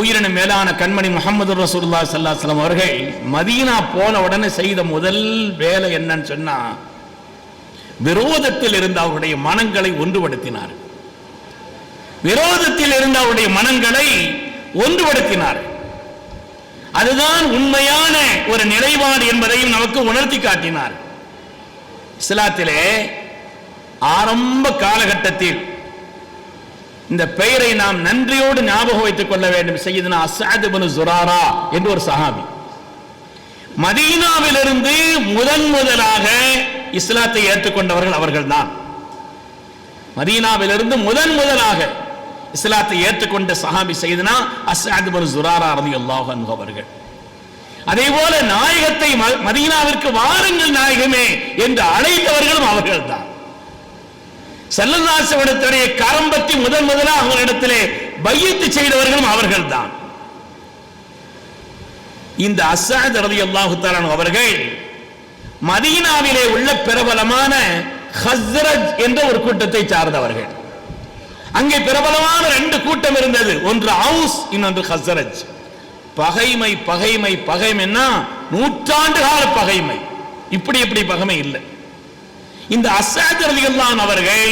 உயிரின மேலான கண்மணி முகமது ரசூல்லா ஸல்லல்லாஹு சலம் அவர்கள் மதீனா போன உடனே செய்த முதல் வேலை என்னன்னு சொன்னா விரோதத்தில் இருந்த அவருடைய மனங்களை ஒன்றுபடுத்தினார். விரோதத்தில் இருந்த அவருடைய மனங்களை ஒன்றுபடுத்தினார். அதுதான் உண்மையான ஒரு நிலைப்பாடு என்பதையும் நமக்கு உணர்த்தி காட்டினார். இஸ்லாத்திலே ஆரம்ப காலகட்டத்தில் இந்த பெயரை நாம் நன்றியோடு ஞாபகம் வைத்துக் கொள்ள வேண்டும். செய்யுதுனா அசாத் பனு ஜுராரா என்று ஒரு சஹாபி. மதீனாவிலிருந்து முதன் முதலாக இஸ்லாத்தை ஏற்றுக்கொண்டவர்கள் அவர்கள் தான் மதீனாவிலிருந்து முதன் முதலாக இஸ்லாத்தை ஏற்றுக்கொண்ட சஹாபி செய்தனா அசாத் பனு ஜுராரா ரலியல்லாஹு அன்ஹு அவர்கள். அதே போல நாயகத்தை ம- மதீனாவிற்கு வாருங்கள் நாயகமே என்று அழைத்தவர்களும் அவர்கள்தான். செல்லதாசவிடத்துடைய கரம் பற்றி முதன் முதலாக அவர்களிடத்திலே பையத்து செய்தவர்களும் அவர்கள்தான். இந்த அசாத் ரதி அல்லாஹு அவர்கள் மதீனாவிலே உள்ள பிரபலமான ஹஸ்ரஜ் என்ற ஒரு கூட்டத்தை சார்ந்தவர்கள். அங்கே பிரபலமான ரெண்டு கூட்டம் இருந்தது. ஒன்று ஹவுஸ் இன்னொன்று ஹஸ்ரஜ். பகைமை பகைமை பகைமைன்னா நூற்றாண்டு கால பகைமை. இப்படி இப்படி பகைமை இல்லை. இந்த அசாத் ரலியல்லாஹு அவர்கள்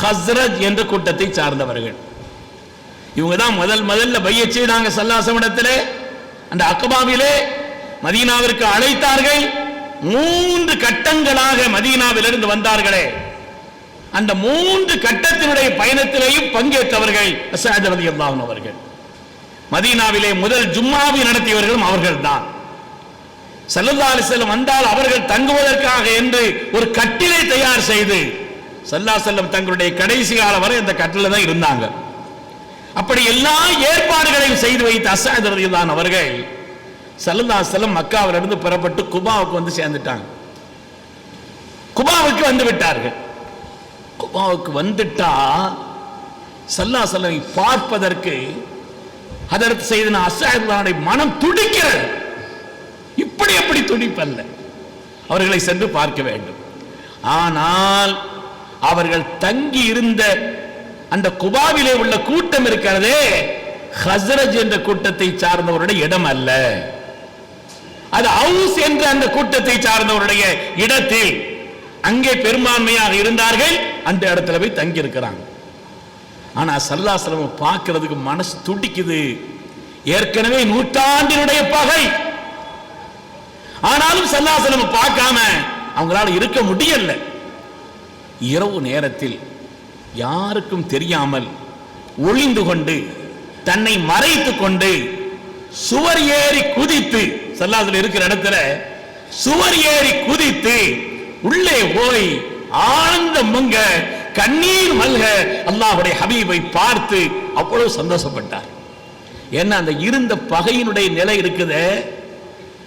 ஹஸ்ரத் என்ற கூட்டத்தை சார்ந்தவர்கள். இவங்க தான் முதல் முதல்ல பைய நாங்கள் சல்லாசமிடத்திலே அந்த அக்கபாவிலே மதீனாவிற்கு அழைத்தார்கள். மூன்று கட்டங்களாக மதீனாவிலிருந்து வந்தார்களே. அந்த மூன்று கட்டத்தினுடைய பயணத்திலேயும் பங்கேற்றவர்கள் அசாத் ரலியல்லாஹு அவர்கள். மதீனாவிலே முதல் ஜும்மாவை நடத்தியவர்களும் அவர்கள்தான். சல்லல்லா செல்லம் வந்தால் அவர்கள் தங்குவதற்காக என்று ஒரு கட்டிலை தயார் செய்து சல்லா செல்லம் தங்களுடைய கடைசி காலம் வரை அந்த கட்டில தான் இருந்தாங்க. அப்படி எல்லா ஏற்பாடுகளையும் செய்து வைத்த அசாத் தான் அவர்கள் சல்லல்லா செல்லம் மக்காவிலிருந்து புறப்பட்டு குபாவுக்கு வந்து சேர்ந்துட்டாங்க. குபாவுக்கு வந்து விட்டார்கள். குபாவுக்கு வந்துட்டா சல்லா செல்லம் பார்ப்பதற்கு அதற்கு செய்த அசாத் மனம் துடிக்கிறது. இப்படி அப்படி துடிப்பல்ல அவர்களை சென்று பார்க்க வேண்டும். ஆனால் அவர்கள் தங்கி இருந்த அந்த குபாவிலே உள்ள கூட்டம் இருக்கிறதே ஹஸ்ரஜ் என்ற கூட்டத்தை சார்ந்தவருடைய இடம் அல்ல. அது ஹவுஸ் என்ற அந்த கூட்டத்தை சார்ந்தவருடைய இடத்தில் அங்கே பெரும்பான்மையாக இருந்தார்கள் அந்த இடத்துல போய் தங்கி இருக்கிறாங்க ஆனா சல்லாசலம் பார்க்கிறதுக்கு மனசு துடிக்குது. ஏற்கனவே நூற்றாண்டினுடைய பகை. ஆனாலும் சல்லாசலம் பார்க்காம அவங்களால இருக்க முடியல. இரவு நேரத்தில் யாருக்கும் தெரியாமல் ஒளிந்து கொண்டு தன்னை மறைத்து கொண்டு சுவர் ஏறி குதித்து சல்லாசலம் இருக்கிற இடத்துல சுவர் ஏறி குதித்து உள்ளே போய் ஆழ்ந்த முங்க கண்ணீர் மல்க அல்லாஹுடைய ஹபீபை பார்த்து அவ்வளவு சந்தோஷப்பட்டார். ஏன்னா அந்த இருந்த பகையினுடைய நிலை இருக்குதே?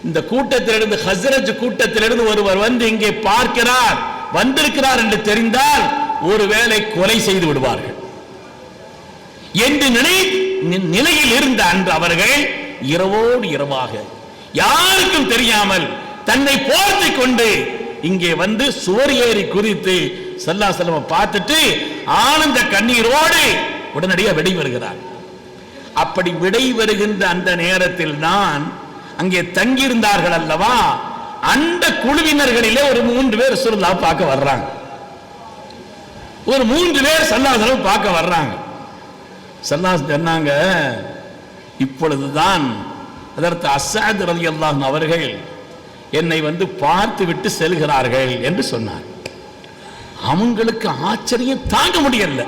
இந்த கூட்டத்திலிருந்து ஹஸ்ரஜ் கூட்டத்திலிருந்து ஒருவர் வந்து இங்கே பார்க்கிறார் வந்திருக்கிறார் என்று தெரிந்தால் ஒருவேளை கொலை செய்து விடுவார்கள். என்று நினை நிலையில் இருந்த அன்று அவர்கள் இரவோடு இரவாக யாருக்கும் தெரியாமல் தன்னை போர்த்திக் கொண்டு இங்கே வந்து சுவர் ஏறி குறித்து சல்லா செல்லம பார்த்துட்டு ஆனந்த கண்ணீரோடு உடனடியாக விடை வருகிறார் அப்படி விடை வருகின்ற அந்த நேரத்தில் தான் அங்கே தங்கியிருந்தார்கள் அல்லவா? அந்த குழுவினர்களிலே ஒரு மூன்று பேர் சுருந்தா பார்க்க வர்றாங்க. ஒரு மூன்று பேர் சல்லாசலம் பார்க்க வர்றாங்க. சல்லாஸ் சொன்னாங்க இப்பொழுதுதான் அதற்கு அசாத் ரலி அல்லாஹ் அவர்கள் என்னை வந்து பார்த்து விட்டு செல்கிறார்கள் என்று சொன்னார். அவங்களுக்கு ஆச்சரியம் தாங்க முடியல.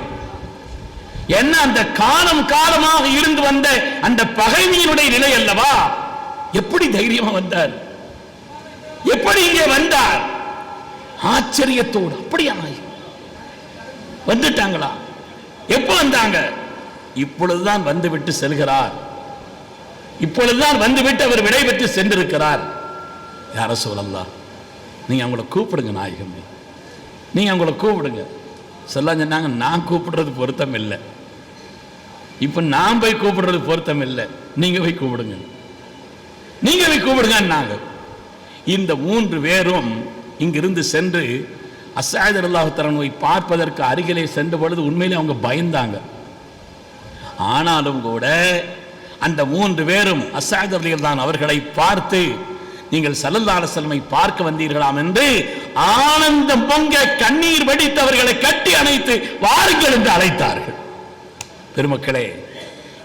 என்ன அந்த காலம் காலமாக இருந்து வந்த அந்த பகைமையினுடைய நிலை அல்லவா? எப்படி தைரியமா வந்தார்? எப்படி இங்கே வந்தார்? ஆச்சரியத்தோடு அப்படியா வந்துட்டாங்களா? எப்போ வந்தாங்க? இப்பொழுதுதான் வந்துவிட்டு செல்கிறார். இப்பொழுதுதான் வந்துவிட்டு அவர் விடைபெற்று சென்றிருக்கிறார். யார சொல்லலாம் நீங்க அவங்கள கூப்பிடுங்க நாயகமே. நீங்க அவங்கள கூப்பிடுங்க. சொல்ல சொன்னாங்க நான் கூப்பிடுறது பொருத்தம் இல்லை இப்ப நான் போய் கூப்பிடுறது பொருத்தம் இல்லை நீங்க போய் கூப்பிடுங்க. நீங்க போய் கூப்பிடுங்கன்னாங்க இந்த மூன்று பேரும் இங்கிருந்து சென்று அசாயதர் அல்லாஹுத்தரனை பார்ப்பதற்கு அருகிலே சென்ற பொழுது உண்மையிலே அவங்க பயந்தாங்க. ஆனாலும் கூட அந்த மூன்று பேரும் அசாதர்கள் தான் அவர்களை பார்த்து நீங்கள் சல்லல்லாட செல்மை பார்க்க வந்தீர்களாம் என்று ஆனந்தம் பொங்க கண்ணீர் வடித்து அவர்களை கட்டி அணைத்து வாருங்கள் என்று அழைத்தார்கள். பெருமக்களே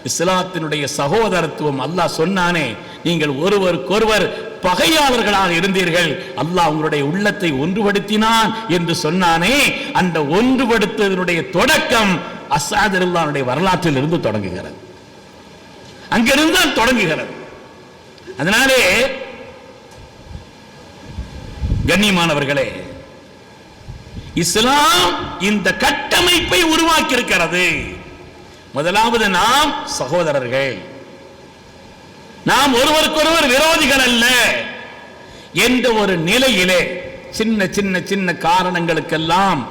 இஸ்லாத்தினுடைய சகோதரத்துவம் அல்லாஹ் சொன்னானே நீங்கள் ஒருவருக்கொருவர் பகையாளர்களாக இருந்தீர்கள். அல்லாஹ் உங்களுடைய உள்ளத்தை ஒன்றுபடுத்தினான் என்று சொன்னானே. அந்த ஒன்றுபடுத்துவதனுடைய தொடக்கம் அசாதருல்லானுடைய வரலாற்றில் இருந்து தொடங்குகிறது. அங்கிருந்து தொடங்குகிறது. அதனாலே கண்ணியமானவர்களே இஸ்லாம் இந்த கட்டமைப்பை உருவாக்கி இருக்கிறது முதலாவது நாம் சகோதரர்கள். நாம் ஒருவருக்கொருவர் விரோதிகள் அல்ல. என்ற ஒரு நிலையிலே சின்ன சின்ன சின்ன காரணங்களுக்கெல்லாம்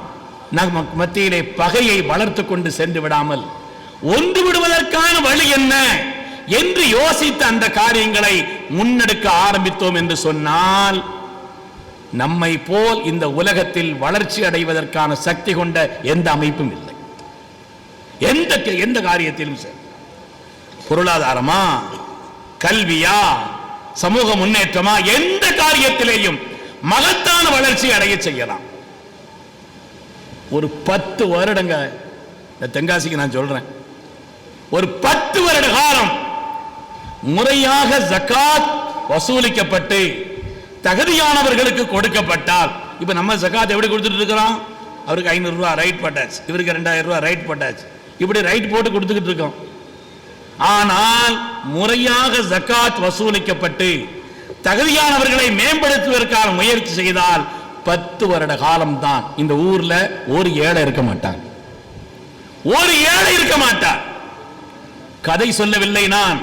நமக்கு மத்தியிலே பகையை வளர்த்து கொண்டு சென்று விடாமல் ஒன்று விடுவதற்கான வழி என்ன என்று யோசித்த அந்த காரியங்களை முன்னெடுக்க ஆரம்பித்தோம் என்று சொன்னால் நம்மை போல் இந்த உலகத்தில் வளர்ச்சி அடைவதற்கான சக்தி கொண்ட எந்த அமைப்பும் இல்லை. எந்த எந்த காரியத்திலும் சரி. பொருளாதாரமா? கல்வியா சமூக முன்னேற்றமா எந்த காரியத்திலேயும் மகத்தான வளர்ச்சி அடைய செய்யலாம். ஒரு பத்து வருடங்க இந்த தென்காசிக்கு நான் சொல்றேன். ஒரு பத்து வருட காலம் முறையாக ஜகாத் வசூலிக்கப்பட்டு தகுதியானவர்களுக்கு கொடுக்கப்பட்டால் இப்ப நம்ம ஜகாத் எப்படி கொடுத்துட்டு இருக்கிறோம்? அவருக்கு ஐநூறு ரூபா ரைட் போட்டாச்சு. இவருக்கு ரெண்டாயிரம் ரூபா ரைட் போட்டாச்சு. இப்படி ரைட் போட்டு கொடுத்துக்கிட்டு இருக்கோம். ஆனால் முறையாக ஜகாத் வசூலிக்கப்பட்டு தகுதியானவர்களை மேம்படுத்துவதற்கான முயற்சி செய்தால் பத்து வருட காலம்தான். இந்த ஊர்ல ஒரு ஏழை இருக்க மாட்டாங்க ஒரு ஏழை இருக்க மாட்டார் கதை சொல்லவில்லை நான்.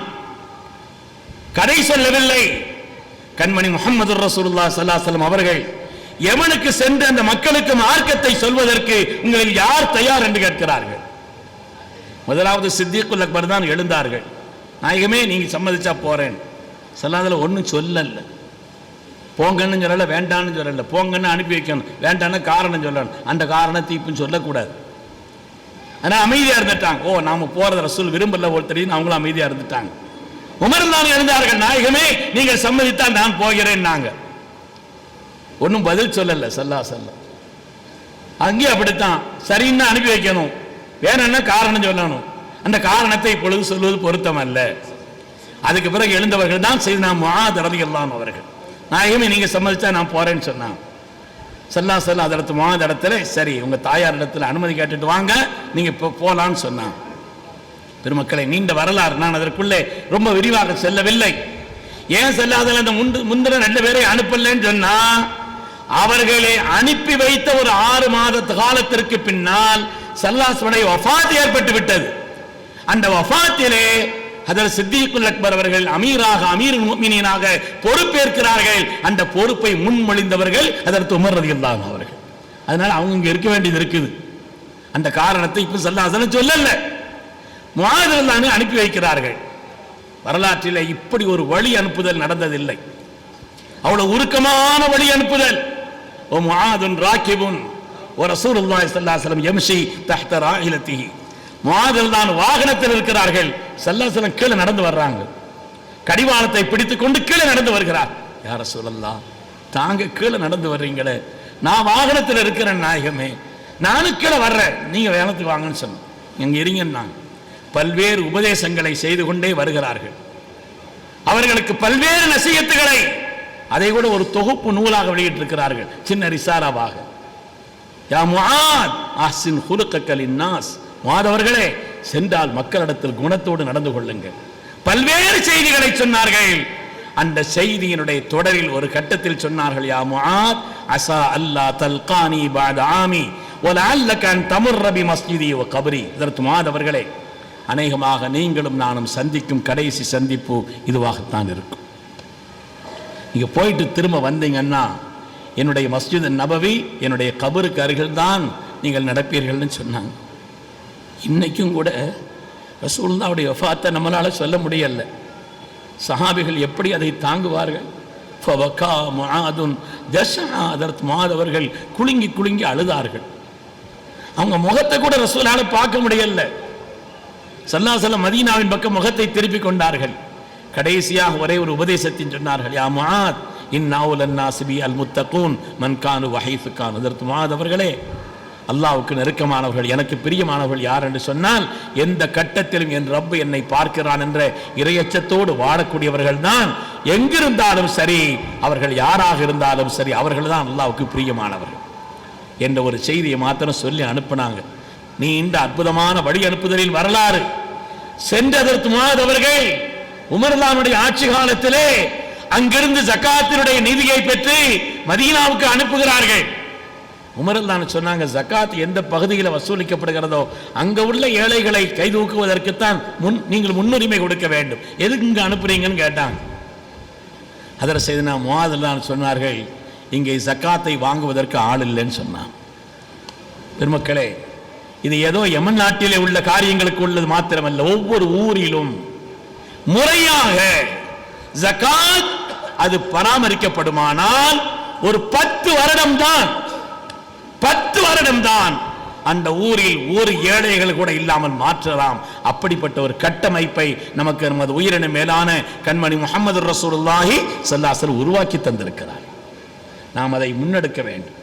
கதை சொல்லவில்லை. கண்மணி முகமது ரசூல்லா சல்லாசலம் அவர்கள் எவனுக்கு சென்று அந்த மக்களுக்கு மார்க்கத்தை சொல்வதற்கு உங்களில் யார் தயார் என்று கேட்கிறார்கள். முதலாவது சித்திக்குல் அக்பர் தான் எழுந்தார்கள். நாயகமே நீங்கள் சம்மதிச்சா போகிறேன் சொல்லாதில் ஒன்றும் சொல்லல. போங்கன்னு சொல்லலை வேண்டான்னு சொல்லலை. போங்கன்னு அனுப்பி வைக்கணும். வேண்டான்னு காரணம் சொல்லணும். அந்த காரணத்தை இப்போ சொல்லக்கூடாது. ஆனால் அமைதியாக இருந்துட்டாங்க. ஓ நாம போகிறத ரசூல் விரும்பல ஒருத்தரையும் அவங்களும் அமைதியாக இருந்துட்டாங்க. உமர் இருந்தார்கள் நாயகமே நீங்கள் சம்மதித்தால் நான் போகிறேன் நாங்கள் ஒன்றும் பதில் சொல்லலை சொல்லா சொல்ல. அங்கேயும் அப்படித்தான். சரின்னு அனுப்பி வைக்கணும். வேற என்ன காரணம் சொல்லணும். அந்த காரணத்தை இப்பொழுது சொல்வது பொருத்தம் அல்ல அதுக்கு பிறகு எழுந்தவர்கள் தான் செய்து நாம் மாதரதியெல்லாம் அவர்கள். நாயகமே நீங்கள் சம்மதிச்சா நான் போறேன்னு சொன்னான். செல்லா சல்லா அதற்கு மாத இடத்துல சரி உங்கள் தாயார் இடத்துல அனுமதி கேட்டுட்டு வாங்க நீங்கள் இப்போ போகலான்னு சொன்னான். பெருமக்களை நீண்ட வரலாறு. நான் அதற்குள்ளே ரொம்ப விரிவாக செல்லவில்லை. ஏன் செல்லாத அந்த முந்து முந்தின ரெண்டு பேரை அனுப்பலன்னு சொன்னா அவர்களை அனுப்பி வைத்த ஒரு ஆறு மாத காலத்திற்கு பின்னால் சல்லாசுடைய வஃத் ஏற்பட்டு விட்டது. அந்த வஃத்திலே அதர் சித்திகுல் அக்பர் அவர்கள் அமீராக அமீர் மீனியனாக பொறுப்பேற்கிறார்கள். அந்த பொறுப்பை முன்மொழிந்தவர்கள் அதற்கு உமர் ரதியல்லாஹு அவர்கள். அதனால அவங்க இங்க இருக்க வேண்டியது இருக்குது. அந்த காரணத்தை இப்ப சல்லாசன சொல்லல. முஆதல்லானு அனுப்பி வைக்கிறார்கள். வரலாற்றில் இப்படி ஒரு வழி அனுப்புதல் நடந்ததில்லை. அவ்வளவு உருக்கமான வழி அனுப்புதல். ஓ முகாதுன் ராக்கிபுன். ஓ ரசூலுல்லாஹி ஸல்லல்லாஹு அலைஹி வஸல்லம் யம்ஷி தஹ்த ராஹிலத்திஹி. தான் வாகனத்தில் இருக்கிறார்கள். சல்லா அலைஹி கீழே நடந்து வர்றாங்க. கடிவாளத்தை பிடித்துக்கொண்டு கீழே நடந்து வருகிறார். யார் ரசூலல்லாஹ் தாங்க கீழே நடந்து வர்றீங்களே. நான் வாகனத்தில் இருக்கிறேன் நாயகமே நானும் கீழே வர்றேன். நீங்க வேகத்துக்கு வாங்கன்னு சொன்னேன். எங்கள் இருங்கன்னாங்க. பல்வேறு உபதேசங்களை செய்து கொண்டே வருகிறார்கள். அவர்களுக்கு பல்வேறு நசியத்துகளை அதை கூட ஒரு தொகுப்பு நூலாக வெளியிட்டிருக்கிறார்கள். சின்ன ரிசாராவாக. யா முஹாத் ஆசின் ஹுலுக்கக்கலின் நாஸ் மாதவர்களே சென்றால் மக்களிடத்தில் குணத்தோடு நடந்து கொள்ளுங்கள். பல்வேறு செய்திகளை சொன்னார்கள். அந்த செய்தியினுடைய தொடரில் ஒரு கட்டத்தில் சொன்னார்கள் யா அசா அல்லா தல்கானி பாத் ஆமி ஒல அல்லக்கான் தமுர் ரபி மஸ்ஜிதி ஒ கபரி மாதவர்களே அநேகமாக நீங்களும் நானும் சந்திக்கும் கடைசி சந்திப்பு இதுவாகத்தான் இருக்கும். நீங்கள் போயிட்டு திரும்ப வந்தீங்கன்னா என்னுடைய மஸ்ஜித் நபவி என்னுடைய கபருக்கு அருகில் தான் நீங்கள் நடப்பீர்கள்னு சொன்னாங்க. இன்னைக்கும் கூட ரசூல்லாவுடைய வஃபாத்தை நம்மளால சொல்ல முடியல. சஹாபிகள் எப்படி அதை தாங்குவார்கள்? ஃபவகா முஆதுன் ஜஷ்ஆ அதற்கு மாதவர்கள் குலுங்கி குலுங்கி அழுதார்கள். அவங்க முகத்தை கூட ரசூலால் பார்க்க முடியல. சல்லாசலம் மதீனாவின் பக்கம் முகத்தை திருப்பிக் கொண்டார்கள். கடைசியாக ஒரே ஒரு உபதேசத்தின் சொன்னார்கள் யா முஆத் இந்நாவுலன்னாசிபி அல் முத்தகூன் மன்கானு வஹைஃபுக்கான் அதற்கு மாதவர்களே அல்லாவுக்கு நெருக்கமானவர்கள் எனக்கு பிரியமானவர்கள் யார் என்று சொன்னால் எந்த கட்டத்திலும் என் ரப்பு என்னை பார்க்கிறான் என்ற இரையச்சத்தோடு வாழக்கூடியவர்கள் தான். எங்கிருந்தாலும் சரி அவர்கள் யாராக இருந்தாலும் சரி அவர்கள் தான் அல்லாவுக்கு பிரியமானவர்கள் என்ற ஒரு செய்தியை மாத்திரம் சொல்லி அனுப்புனாங்க. நீ இந்த அற்புதமான வழி அனுப்புதலில் வரலாறு. சென்றதற்கு மாதவர்கள் உமர்லானுடைய ஆட்சி காலத்திலே அங்கிருந்து ஜக்காத்தினுடைய நிதியை பெற்று மதீனாவுக்கு அனுப்புகிறார்கள். உமரல்லான்னு சொன்னாங்க ஜக்காத் எந்த பகுதியில் வசூலிக்கப்படுகிறதோ அங்க உள்ள ஏழைகளை கைதூக்குவதற்குத்தான் முன் நீங்கள் முன்னுரிமை கொடுக்க வேண்டும். எதுக்கு இங்கே அனுப்புறீங்கன்னு கேட்டாங்க. அதில் செய்தனா முவாதல்லான்னு சொன்னார்கள் இங்கே ஜக்காத்தை வாங்குவதற்கு ஆள் இல்லைன்னு சொன்னான் பெருமக்களே இது ஏதோ யமன் நாட்டிலே உள்ள காரியங்களுக்கு உள்ளது மாத்திரமல்ல ஒவ்வொரு ஊரிலும் முறையாக ஜகாத் அது பராமரிக்கப்படுமானால் ஒரு பத்து வருடம் தான் பத்து வருடம் தான் அந்த ஊரில் ஒரு ஏழைகள் கூட இல்லாமல் மாற்றலாம். அப்படிப்பட்ட ஒரு கட்டமைப்பை நமக்கு நமது உயிரின மேலான கண்மணி முகமது ரசூல்லாஹி ஸல்லல்லாஹு உருவாக்கி தந்திருக்கிறார். நாம் அதை முன்னெடுக்க வேண்டும்.